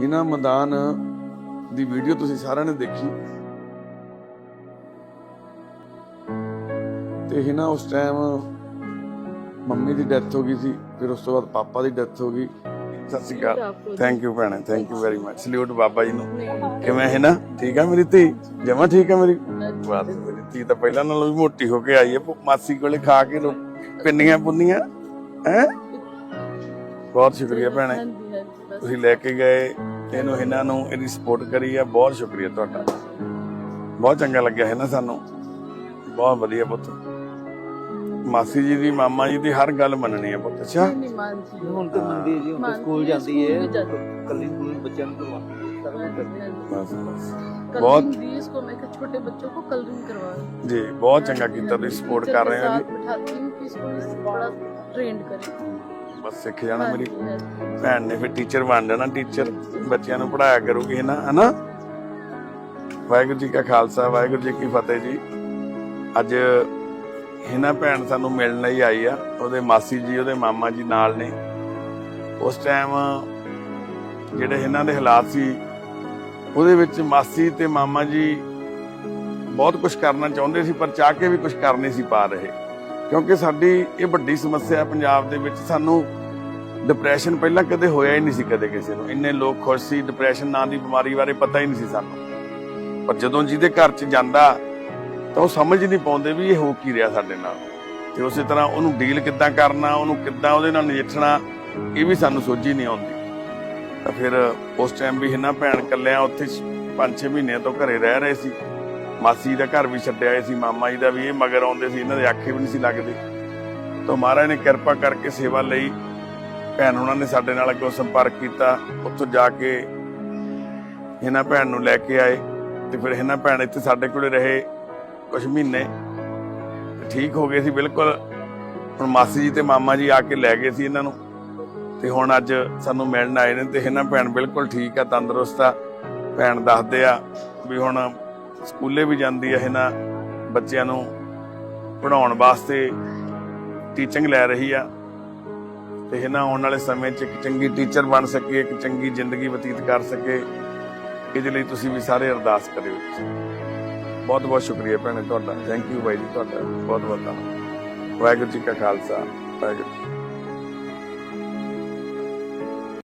ਇਹਨਾਂ ਮੈਦਾਨ ਦੀ ਵੀਡੀਓ ਤੁਸੀਂ ਸਾਰਿਆਂ ਨੇ ਦੇਖੀ ਤੇ ਇਹਨਾਂ ਉਸ ਟਾਈਮ ਮੰਮੀ ਦੀ ਡੈਥ ਹੋ ਗਈ ਸੀ ਫਿਰ ਉਸ ਤੋਂ ਬਾਅਦ ਪਾਪਾ ਦੀ ਡੈਥ ਹੋ ਗਈ। ਸਤਿ ਸ਼੍ਰੀ ਅਕਾਲ। ਥੈਂਕ ਯੂ ਭੈਣੇ thank you very much salute ਬਾਬਾ ਜੀ ਨੂੰ। ਕਿਵੇਂ ਹੈ ਨਾ ਠੀਕ ਆ ਮੇਰੀ ਧੀ? ਜਮਾ ਠੀਕ ਆ ਮੇਰੀ? ਬਾਤ ਮੇਰੀ ਧੀ ਤਾਂ ਪਹਿਲਾਂ ਨਾਲੋਂ ਵੀ ਮੋਟੀ ਹੋ ਕੇ ਆਈ ਹੈ ਮਾਸੀ ਕੋਲੇ ਖਾ ਕੇ ਪਿੰਨੀਆਂ ਪੁੰਨੀਆਂ ਹੈ? ਬਹੁਤ ਸ਼ੁਕਰੀਆ ਭੈਣੇ। ਤੁਸੀਂ ਲੈ ਕੇ ਗਏ ਇਹਨੂੰ ਇਹਨਾਂ ਨੂੰ ਇਹਦੀ ਸਪੋਰਟ ਕਰੀ ਆ। ਬਹੁਤ ਸ਼ੁਕਰੀਆ ਤੁਹਾਡਾ। ਬਹੁਤ ਚੰਗਾ ਲੱਗਿਆ ਹੈ ਨਾ ਸਾਨੂੰ। ਬਹੁਤ ਵਧੀਆ ਪੁੱਤ। ਮਾਸੀ ਜੀ ਦੀ ਮਾਮਾ ਜੀ ਦੀ ਹਰ ਗੱਲ ਮੰਨਣੀ ਹੈ ਪੁੱਤ। ਅੱਛਾ? ਬਹੁਤ ਚੰਗਾ ਕੀਤਾ ਤੁਸੀਂ ਸਪੋਰਟ ਕਰ ਰਹੇ ਹੋ ਜੀ। ਟ੍ਰੇਨਡ ਕਰੇ। ਬਸ ਸਿੱਖ ਜਾਣਾ ਮੇਰੀ। ਭੈਣ ਨੇ ਫਿਰ ਟੀਚਰ ਬਣ ਜਾਣਾ ਟੀਚਰ ਬੱਚਿਆਂ ਨੂੰ ਪੜਾਇਆ ਕਰੂਗੀ ਹੈ ਨਾ ਹਨਾ? ਵਾਹਿਗੁਰੂ ਜੀ ਕਾ ਖਾਲਸਾ ਵਾਹਿਗੁਰੂ ਜੀ ਕੀ ਫਤਿਹ ਜੀ। ਅੱਜ ਹਿਨਾ ਭੈਣ ਸਾਨੂੰ ਮਿਲਣ ਲਈ ਆਈ ਆ ਉਹਦੇ ਮਾਸੀ ਜੀ ਉਹਦੇ ਮਾਮਾ ਜੀ ਨਾਲ ਨੇ। ਉਸ ਟਾਈਮ ਜਿਹੜੇ ਇਹਨਾਂ ਦੇ ਹਾਲਾਤ ਸੀ ਉਹਦੇ ਵਿੱਚ ਮਾਸੀ ਤੇ ਮਾਮਾ ਜੀ ਬਹੁਤ ਕੁਝ ਕਰਨਾ ਚਾਹੁੰਦੇ ਸੀ ਪਰ ਚਾਹ ਕੇ ਵੀ ਕੁਝ ਕਰ ਨਹੀਂ ਸੀ ਪਾ ਰਹੇ। ਕਿਉਂਕਿ ਸਾਡੀ ਇਹ ਵੱਡੀ ਸਮੱਸਿਆ ਹੈ ਪੰਜਾਬ ਦੇ ਵਿੱਚ। ਸਾਨੂੰ ਡਿਪਰੈਸ਼ਨ ਪਹਿਲਾਂ ਕਦੇ ਹੋਇਆ ਹੀ ਨਹੀਂ ਸੀ ਕਦੇ ਕਿਸੇ ਨੂੰ। ਇੰਨੇ ਲੋਕ ਖੁਸ਼ ਸੀ ਡਿਪਰੈਸ਼ਨ ਨਾਂ ਦੀ ਬਿਮਾਰੀ ਬਾਰੇ ਪਤਾ ਹੀ ਨਹੀਂ ਸੀ ਸਾਨੂੰ। ਪਰ ਜਦੋਂ ਜਿਹਦੇ ਘਰ 'ਚ ਜਾਂਦਾ, ਤਾਂ ਉਹ ਸਮਝ ਨਹੀਂ ਪਾਉਂਦੇ ਵੀ ਇਹ ਹੋ ਕੀ ਰਿਹਾ ਸਾਡੇ ਨਾਲ। ਤੇ ਉਸੇ ਤਰ੍ਹਾਂ ਉਹਨੂੰ ਡੀਲ ਕਿੱਦਾਂ ਕਰਨਾ, ਉਹਨੂੰ ਕਿੱਦਾਂ ਉਹਦੇ ਨਾਲ ਨਜਿੱਠਣਾ, ਇਹ ਵੀ ਸਾਨੂੰ ਸੋਝੀ ਨਹੀਂ ਆਉਂਦੀ। ਤਾਂ ਫਿਰ ਉਸ ਟਾਈਮ ਵੀ ਇਹਨਾਂ ਭੈਣ ਕੱਲਿਆਂ ਉੱਥੇ 5-6 ਮਹੀਨਿਆਂ ਤੋਂ ਘਰੇ ਰਹਿ ਰਹੇ ਸੀ। ਮਾਸੀ ਦਾ ਘਰ ਵੀ ਛੱਡਿਆ ਹੋਇਆ ਸੀ, ਮਾਮਾ ਜੀ ਦਾ ਵੀ ਇਹ ਮਗਰ ਆਉਂਦੇ ਸੀ, ਇਹਨਾਂ ਦੇ ਆਖੇ ਵੀ ਨਹੀਂ ਸੀ ਲੱਗਦੇ। ਤਾਂ ਮਹਾਰਾਜ ਨੇ ਕਿਰਪਾ ਕਰਕੇ ਸੇਵਾ ਲਈ, ਭੈਣ ਉਹਨਾਂ ਨੇ ਸਾਡੇ ਨਾਲ ਅੱਗੋਂ ਸੰਪਰਕ ਕੀਤਾ, ਉੱਥੋਂ ਜਾ ਕੇ ਇਹਨਾਂ ਭੈਣ ਨੂੰ ਲੈ ਕੇ ਆਏ ਤੇ ਫਿਰ ਇਹਨਾਂ ਭੈਣ ਇੱਥੇ ਸਾਡੇ ਕੋਲੇ ਰਹੇ ਕੁਝ ਮਹੀਨੇ। ਠੀਕ ਹੋ ਗਏ ਸੀ ਬਿਲਕੁਲ। ਹੁਣ ਮਾਸੀ ਜੀ ਤੇ ਮਾਮਾ ਜੀ ਆ ਕੇ ਲੈ ਗਏ ਸੀ ਇਹਨਾਂ ਨੂੰ। ਤੇ ਹੁਣ ਅੱਜ ਸਾਨੂੰ ਮਿਲਣ ਆਏ ਨੇ ਤੇ ਇਹਨਾਂ ਭੈਣ ਬਿਲਕੁਲ ਠੀਕ ਆ, ਤੰਦਰੁਸਤ ਆ। ਭੈਣ ਦੱਸਦੇ ਆ ਵੀ ਹੁਣ ਸਕੂਲੇ ਵੀ ਜਾਂਦੀ ਆ ਇਹਨਾਂ ਬੱਚਿਆਂ ਨੂੰ ਪੜਾਉਣ ਵਾਸਤੇ ਟੀਚਿੰਗ ਲੈ ਰਹੀ ਆ। ਤੇ ਇਹਨਾਂ ਆਉਣ ਵਾਲੇ ਸਮੇਂ 'ਚ ਇੱਕ ਚੰਗੀ ਟੀਚਰ ਬਣ ਸਕੇ, ਇੱਕ ਚੰਗੀ ਜ਼ਿੰਦਗੀ ਬਤੀਤ ਕਰ ਸਕੇ। ਇਹਦੇ ਲਈ ਤੁਸੀਂ ਵੀ ਸਾਰੇ ਅਰਦਾਸ ਕਰਿਓ। ਬਹੁਤ ਬਹੁਤ ਸ਼ੁਕਰੀਆ ਭੈਣੇ ਤੁਹਾਡਾ। ਥੈਂਕ ਯੂ ਬਾਈ ਜੀ ਤੁਹਾਡਾ। ਬਹੁਤ ਬਹੁਤ ਧੰਨਵਾਦ। ਵਾਹਿਗੁਰੂ ਜੀ ਕਾ ਖਾਲਸਾ, ਵਾਹਿਗੁਰੂ